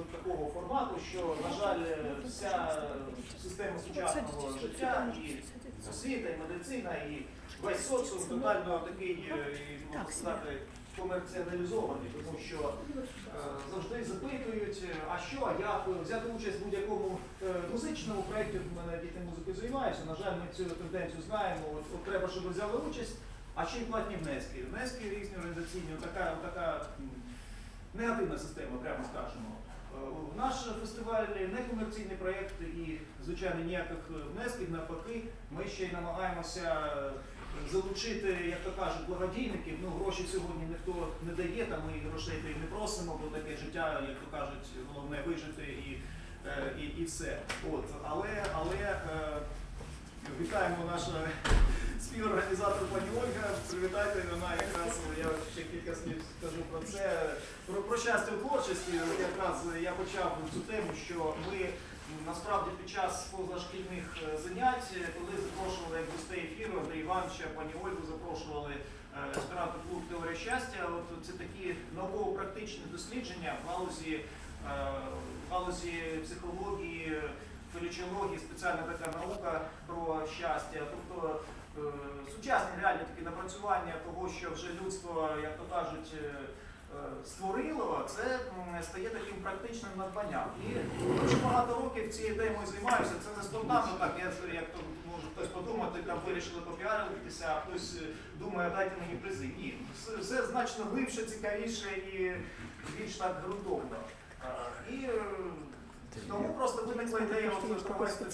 до такого формату, що, на жаль, вся система сучасного життя і освіта, і медицина, і весь соціум тотально такий, е, можна сказати, комерціалізований, тому що е, завжди запитують, е, а що, а як взяти участь в будь-якому е, музичному проєкті, в мене діти музикою займаються, на жаль, ми цю тенденцію знаємо, от, от треба, щоб взяли участь, а ще й платні внески. Внески різні організаційні, така, така негативна система, прямо скажемо. Е, Наш фестиваль не комерційний проєкт і, звичайно, ніяких внесків, навпаки, ми ще й намагаємося залучити, як то кажуть, благодійників. Ну, гроші сьогодні ніхто не дає, там ми грошей і не просимо, бо таке життя, як то кажуть, головне вижити і, е, і, і все. От. Але, але е, вітаємо нашу співорганізатор пані Ольга. Привітайте, вона якраз я ще кілька слів скажу про це. Про, про щастя у творчості. Якраз я почав цю тему, що ми насправді під час позашкільних е, занять, е, коли запрошували гостей ефіру Андрій Івановича, пані Ольгу, запрошували е, клуб Теорія щастя. От це такі науково-практичні дослідження в галузі, в галузі психології. Фелічології, спеціальна така наука про щастя, тобто е, сучасні реальні такі напрацювання того, що вже людство, як то кажуть, е, е, створило, це стає таким практичним надбанням. І дуже багато років цією темою займаюся. Це не спонтанно так, я, як то може хтось подумати, там вирішили попіаритися, а хтось думає, дайте мені призи. Ні, все, значно глибше, цікавіше і більш так ґрунтовно. Е, І тому просто виникла ідея от, провести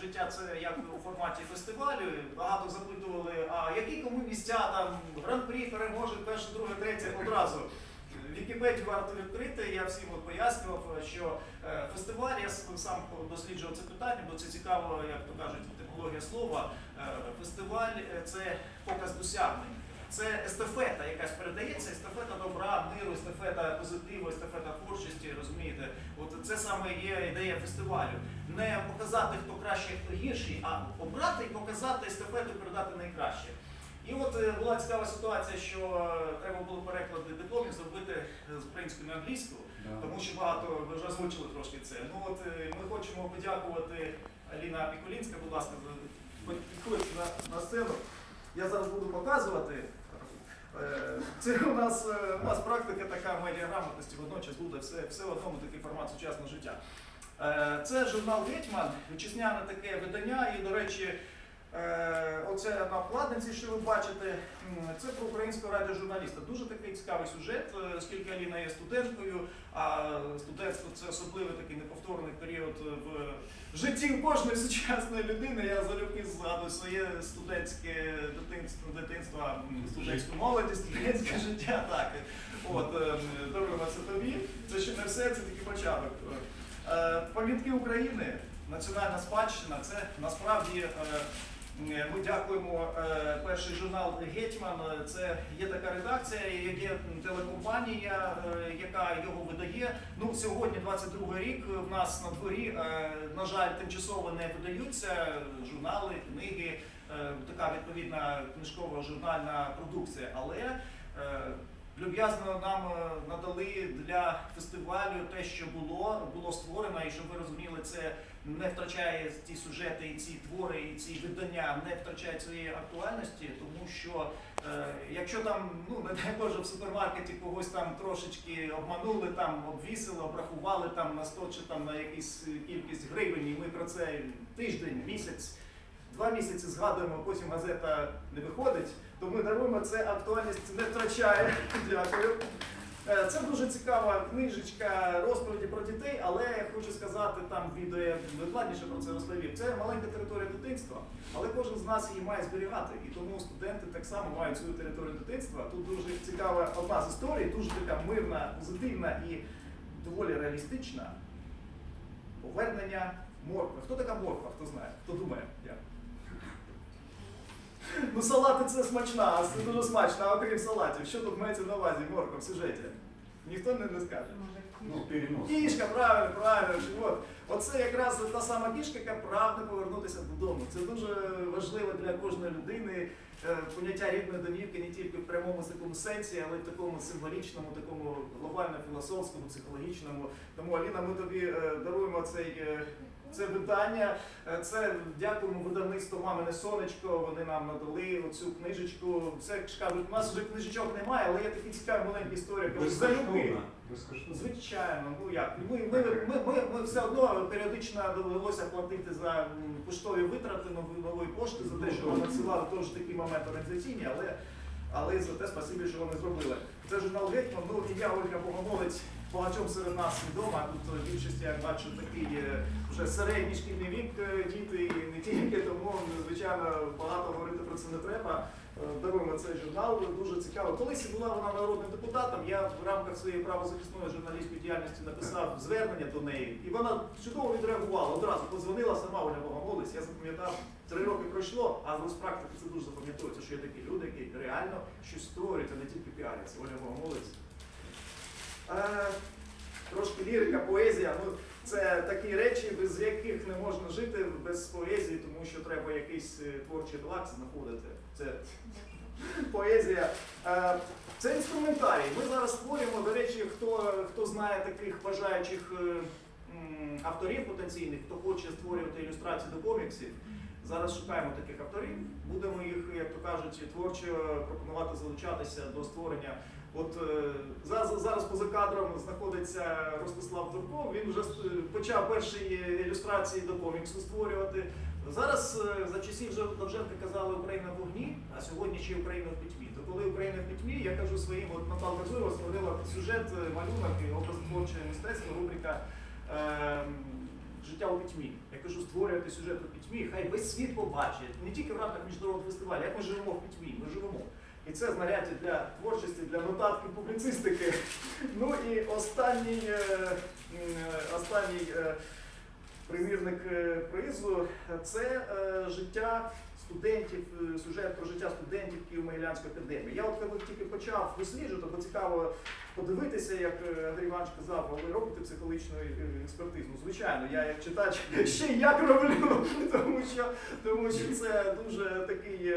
життя це як у форматі фестивалю. Багато запитували, а які кому місця там гран-прі переможе перше, друге, третє одразу. Вікіпедію варто відкрити, я всім от пояснював, що е, фестиваль, я сам досліджував це питання, бо це цікаво, як то кажуть, етимологія слова. Е, Фестиваль е, це показ досягнень. Це естафета, якась передається, естафета добра, миру, естафета позитиву, естафета творчості, розумієте? От це саме є ідея фестивалю. Не показати, хто краще, хто гірший, а обрати і показати естафету, передати найкраще. І от е, була цікава ситуація, що е, треба було переклади дипломів зробити е, з української на англійську, тому що багато ви вже озвучили трошки це. Ну от ми хочемо подякувати Аліна Пікулінська, будь ласка, за- підходьте на, на сцену. Я зараз буду показувати. Е, Це у нас, е, у нас практика така медіаграмотності, водночас буде все, все в одному такий формат сучасного життя. Е, Це журнал Гетьман, вітчизняне таке видання, і, до речі, оце на вкладинці, що ви бачите, це про українського радіожурналіста. Дуже такий цікавий сюжет, е, оскільки Аліна є студенткою, а студентство це особливий такий неповторний період в житті кожної сучасної людини. Я залюбки згадую своє студентське дитинство, дитинство, студентську молодість, студентське життя. Так. От, е, це тобі. Це ще не все, це тільки початок. Е, Пам'ятки України, національна спадщина, це насправді. Е, Ми дякуємо е, перший журнал Гетьман. Е, Це є така редакція, є телекомпанія, яка його видає. Ну сьогодні, 22 рік, в нас на дворі, на жаль, тимчасово не видаються журнали, книги, така відповідна книжкова журнальна продукція. Але люб'язно нам надали для фестивалю те, що було, було створено, і щоб ви розуміли, це не втрачає ці сюжети, і ці твори, і ці видання не втрачають своєї актуальності, тому що е, якщо там, ну не дай Боже, в супермаркеті когось там трошечки обманули, там обвісили, обрахували там на 100 чи там на якусь кількість гривень, і ми про це тиждень, місяць. Два місяці згадуємо, потім газета не виходить, то ми даруємо це, актуальність не втрачає. Дякую. Е, Це дуже цікава книжечка розповіді про дітей, але я хочу сказати, там відео я докладніше про це розповів. Це маленька територія дитинства, але кожен з нас її має зберігати. І тому студенти так само мають свою територію дитинства. Тут дуже цікава одна з історій, дуже така мирна, позитивна і доволі реалістична. Повернення моркви. Хто така морква? Хто знає? Хто думає? Я. Ну, салати це смачна, це дуже смачно, а окрім салатів. Що тут мається на увазі морква в сюжеті? Ніхто не, не скаже. Ну, перенос. Кішка, правильно, правильно. От, Оце якраз та сама кішка, яка прагне повернутися додому. Це дуже важливо для кожної людини. е, Поняття рідної домівки не тільки в прямому такому сенсі, але й в такому символічному, такому глобально філософському, психологічному. Тому Аліна, ми тобі е, даруємо цей. Е, Це видання, Е, це дякуємо видавництву Мамине сонечко. Вони нам надали оцю книжечку. Це ж кажуть, у нас вже книжечок немає, але є такі цікаві маленькі історії. Безкоштовно. Звичайно, ну як ми, ми, ми, ми, ми все одно періодично довелося платити за поштові витрати нової, пошти за те, що вони надсилали теж такі моменти організаційні, але, але за те спасибі, що вони зробили. Це журнал Гетьман, ну і я Ольга Богомолець багатьом серед нас відома. Тут е, більшість я бачу такий вже середній шкільний вік е, діти і не тільки, тому звичайно багато говорити про це не треба. Е, Даруємо цей журнал, дуже цікаво. Колись була вона народним депутатом. Я в рамках своєї правозахисної журналістської діяльності написав звернення до неї, і вона чудово відреагувала. Одразу подзвонила сама Оля Богомолець. Я запам'ятав, три роки пройшло, а з практики це дуже запам'ятовується, що є такі люди, які реально щось створюють, а не тільки піаряться. Оля Богомолець. Е, трошки лірика, поезія. Ну, це такі речі, без яких не можна жити без поезії, тому що треба якийсь е, творчий релакс знаходити. Це поезія. Е, Це інструментарій. Ми зараз створюємо, до речі, хто, хто знає таких бажаючих авторів потенційних, хто хоче створювати ілюстрації до коміксів. Зараз шукаємо таких авторів. Будемо їх, як то кажуть, творчо пропонувати залучатися до створення. От е, зараз, зараз поза кадром знаходиться Ростислав Дурков. Він вже е, почав перші ілюстрації до коміксу створювати. Зараз е, за часів вже Довженка казали Україна в вогні, а сьогодні ще Україна в пітьмі. То коли Україна в пітьмі, я кажу своїм, от Наталка Зуєва створила сюжет, малюнок і образотворче мистецтво, рубрика Життя у пітьмі. Я кажу, створювати сюжет у пітьмі, хай весь світ побачить, не тільки в рамках міжнародного фестивалю, як ми живемо в пітьмі, ми живемо. І це знаряддя для творчості, для нотатки публіцистики. Ну і останній, е, е, останній е, примірник призу це життя студентів, сюжет про життя студентів Києво-Могилянської академії. Я от коли тільки почав досліджувати, бо цікаво подивитися, як Андрій Іванович казав, а ви робите психологічну експертизу. Звичайно, я як читач ще як роблю, тому що, тому що це дуже такий.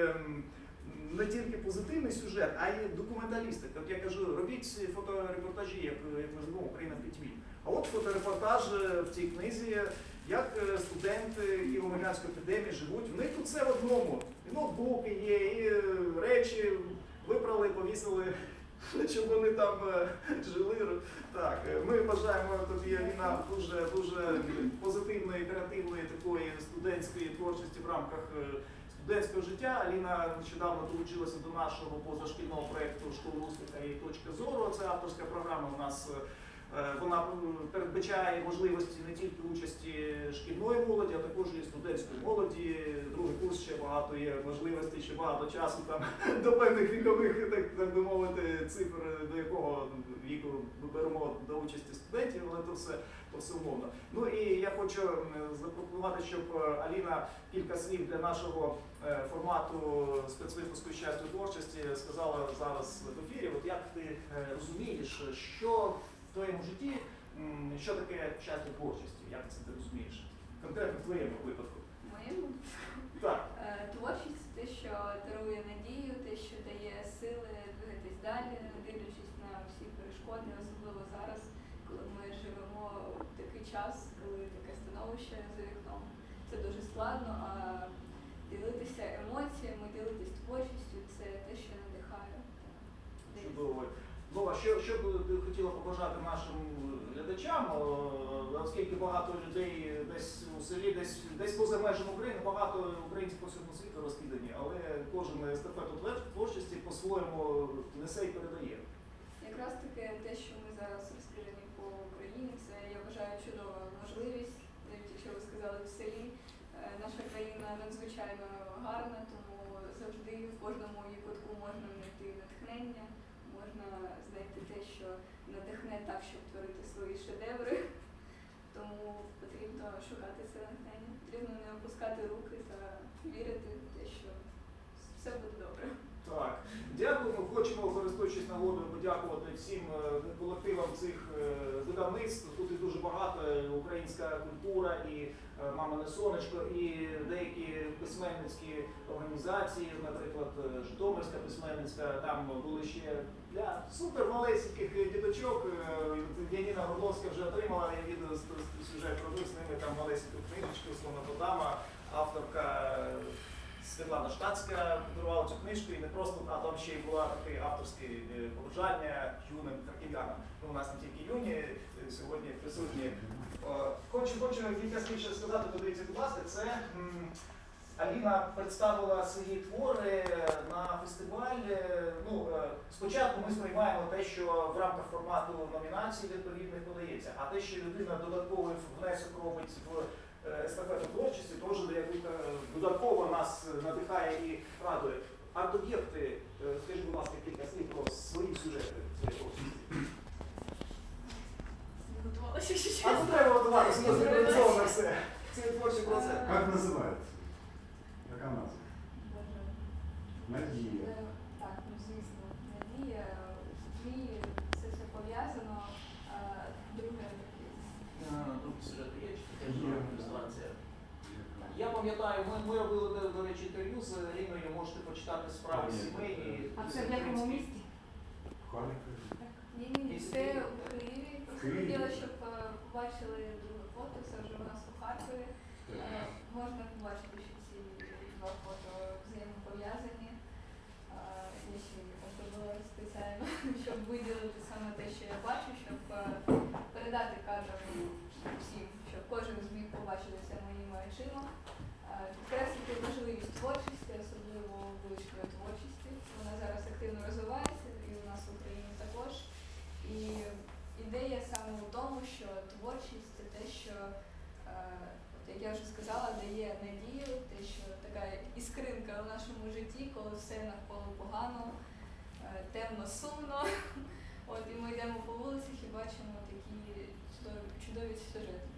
Не тільки позитивний сюжет, а й документалістика. От я кажу, робіть фоторепортажі, як, ми живемо Україна в пітьмі. А от фоторепортаж е, в цій книзі, як е, студенти Києво-Могилянської академії живуть. В них тут все в одному. І ноутбуки є, і е, речі випрали, повісили, щоб вони там жили. Так, ми бажаємо тобі, Аліна, дуже дуже позитивної, креативної такої студентської творчості в рамках. Студентського життя. Аліна нещодавно долучилася до нашого позашкільного проєкту Школа успіха і точка зору. Це авторська програма у нас. е, Вона передбачає можливості не тільки участі шкільної молоді, а також і студентської молоді. Другий курс ще багато є можливостей, ще багато часу там до певних вікових, так, так би мовити, цифр, віку ми беремо до участі студентів, але то все, то все умовно. Ну і я хочу запропонувати, щоб е, Аліна кілька слів для нашого е, формату спецвипуску щастя творчості сказала зараз в ефірі. От як ти е, розумієш, що в твоєму житті, що таке щастя творчості? Як це ти розумієш? Конкретно в твоєму випадку. Моєму Так. Творчість те, що дарує надію, те, що дає сили двигатись далі, дивлячись всі перешкоди, особливо зараз, коли ми живемо в такий час, коли таке становище за вікном. Це дуже складно, а ділитися емоціями, ділитись творчістю це те, що надихає. Чудово. Ну, а що, що б хотіла побажати нашим глядачам, оскільки багато людей десь у селі, десь, десь поза межами України, багато українців по всьому світу розкидані, але кожен естафету творчості по-своєму несе і передає. Якраз таки те, що ми зараз розкидані по Україні, це я вважаю чудова можливість, навіть якщо ви сказали в селі. Е, Наша країна надзвичайно гарна, тому завжди в кожному її кутку можна знайти натхнення, можна знайти те, що надихне так, щоб творити свої шедеври. Тому потрібно шукати це натхнення, потрібно не опускати руки та вірити в те, що все буде добре. Так, дякуємо. Хочемо, користуючись нагодою, подякувати всім е, колективам цих е, видавництв. Тут і дуже багато е, українська культура, і мамине сонечко, і деякі письменницькі організації, наприклад, Житомирська письменницька. Там були ще для супер малесеньких діточок. Яніна Горловська вже отримала відео сюжет робив з ними там малесеньку книжечку, словно додама, авторка. Е, Світлана Штацька подарувала цю книжку і не просто, а там ще й була таке авторське е, побажання юним харків'янам. Ну, у нас не тільки юні е, сьогодні присутні. Хочу, хочу кілька слів ще сказати, подивіться, будь ласка, це Аліна представила свої твори на фестиваль. Е, Ну, е, спочатку ми сприймаємо те, що в рамках формату номінацій відповідних подається, а те, що людина додатковий внесок робить в е, естафету творчості, теж е, додатково нас е, надихає і радує. Арт-об'єкти, е, скажіть, будь ласка, кілька слів про свої сюжети своєї творчості. Готувалася ще А тут треба готуватися, у нас організовано все. Це творчий процес. Как называется? Яка назва? Надія. Е, Так, ну звісно, надія, мрії, це все пов'язано. А, Друге, Тут сюжет є, чи таке ж ілюстрація? Я пам'ятаю, ми, ми робили, до, до речі, інтерв'ю з Ліною, можете почитати справи Ні. сімей. А це в якому місті? Харкові. ні, ні, ні, це у Києві. Просто Києві. хотіла, щоб е, побачили друге фото, це вже у нас у Харкові. Е, Можна побачити, що ці два фото взаємопов'язані. Е, Я ще зробила спеціально, щоб виділити саме те, що я бачу, щоб е, передати кадрам всім, щоб кожен зміг побачити це моїми очима. Підкреслити важливість творчості, особливо вуличної творчості. Вона зараз активно розвивається і у нас в Україні також. І ідея саме у тому, що творчість це те, що, е, як я вже сказала, дає надію, те, що така іскринка в нашому житті, коли все навколо погано, е, темно, сумно. От і ми йдемо по вулицях і бачимо такі чудові сюжети.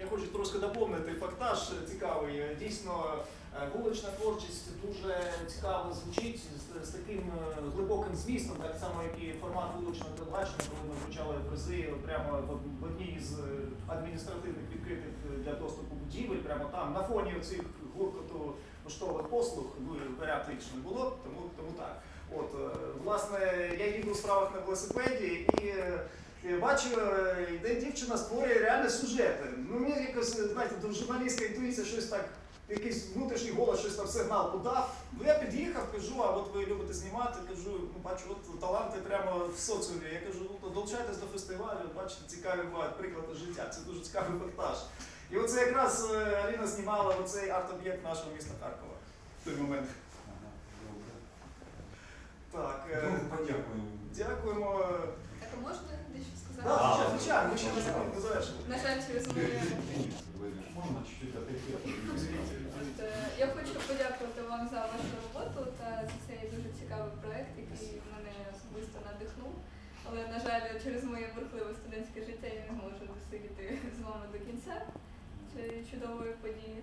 Я хочу трошки доповнити фактаж цікавий. Дійсно, е, вулична творчість дуже цікаво звучить з, з таким е, глибоким змістом, так само, як і формат вуличного телебачення, коли ми вручали призи прямо в, одній з е, адміністративних відкритих е, для доступу будівель, прямо там, на фоні цих гуркоту поштових послуг, ну і варіант не було, тому, тому так. От, е, власне, я їду в справах на велосипеді і. Е, бачу, е, йде дівчина створює реальні сюжети. Ну мені якось, знаєте, до журналістська інтуїція щось так, якийсь внутрішній голос щось там сигнал подав. Ну я під'їхав, кажу, а от ви любите знімати, кажу, ну бачу, от таланти прямо в соціумі. Я кажу, ну долучайтесь до фестивалю, бачите, цікаві бувають приклади життя. Це дуже цікавий фактаж. І оце якраз е, Аліна знімала оцей арт-об'єкт нашого міста Харкова в той момент. Ага. Так, е, Ну, дякуємо. Так, а можна дещо сказати? Так, звичайно, звичайно, ми ще не закон- не завершили. На жаль, через моє Можна чуть-чуть? От, е, Я хочу подякувати вам за вашу роботу та за цей дуже цікавий проект, який мене особисто надихнув. Але, на жаль, через моє бурхливе студентське життя я не зможу досидіти з вами до кінця цієї чудової події.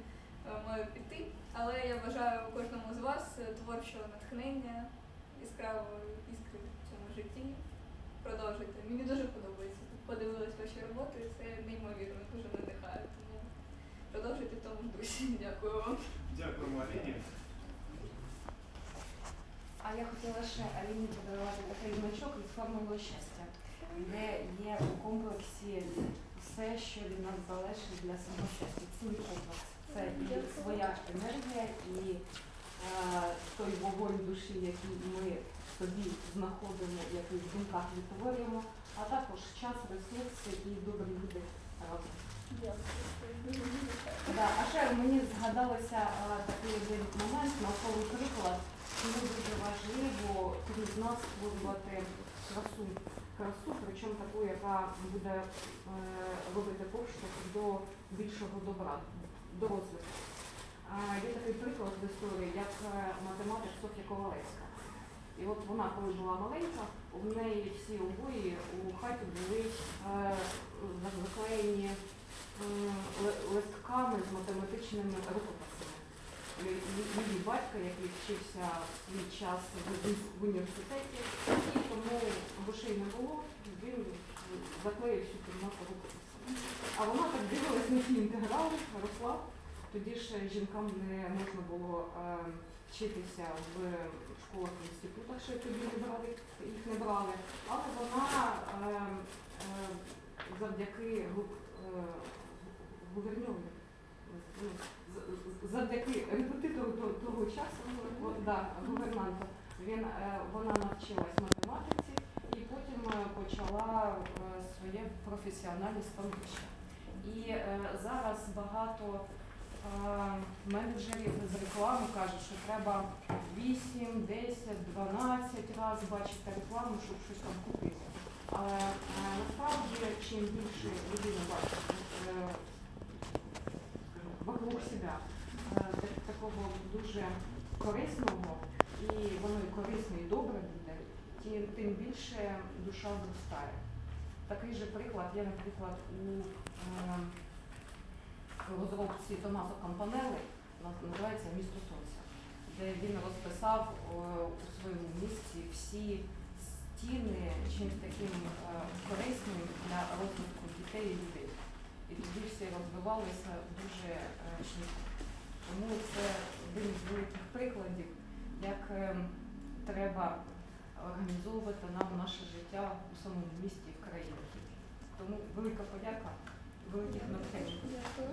Е, Маю піти. Але я бажаю кожному з вас творчого натхнення, яскравої іскри в цьому житті. Продовжуйте. Мені дуже подобається. Подивилась ваші роботи, це неймовірно, дуже надихає. Тому продовжуйте в тому ж дусі. Дякую вам. Дякуємо Аліні. А я хотіла ще Аліні подарувати такий значок від формули щастя, де є у комплексі все, що від нас залежить для самого щастя. Цілий комплекс. Це і своя енергія, і е, той вогонь душі, який ми собі знаходимо, який в думках відтворюємо, а також час, ресурси і добрі люди разом. Да, а ще мені згадалося а, такий один момент, науковий приклад, коли дуже важливо крізь нас створювати красу. Красу, причому таку, яка буде е, робити поштовх до більшого добра, до розвитку. Є такий приклад в історії, як е, математик Софія Ковалевська. І от вона, коли була маленька, у неї всі обої у хаті були е, заклеєні ли- листками з математичними рукописами. її батька, який вчився в свій час в, університеті, і тому грошей не було, він заклеїв всю кімнату рукописом. А вона так дивилась на ті інтеграли, росла. Тоді ж жінкам не можна було е, вчитися в школах в інститутах, що тоді не брали, їх не брали. Але вона е, е, завдяки гу- е, ну, завдяки репетитору того, часу, о, да, гувернанту, він, вона навчилась математиці і потім почала своє професіональне становище. І е, зараз багато менеджерів з реклами кажуть, що треба 8, 10, 12 разів бачити рекламу, щоб щось там купити. Але насправді, чим більше людина бачить е, вокруг себе е, такого дуже корисного, і воно і корисне, і добре буде, тим, більше душа зростає. Такий же приклад є, наприклад, у е, розробці Томасо Кампанелли, вона називається Місто Сонця, де він розписав е, у своєму місці всі стіни чимось таким е, корисним для розвитку дітей і людей. І тоді всі розвивалися дуже е, швидко. Тому це один з великих прикладів, як треба організовувати нам наше життя у самому місті в країні. Тому велика подяка, великих натхнень. Дякую.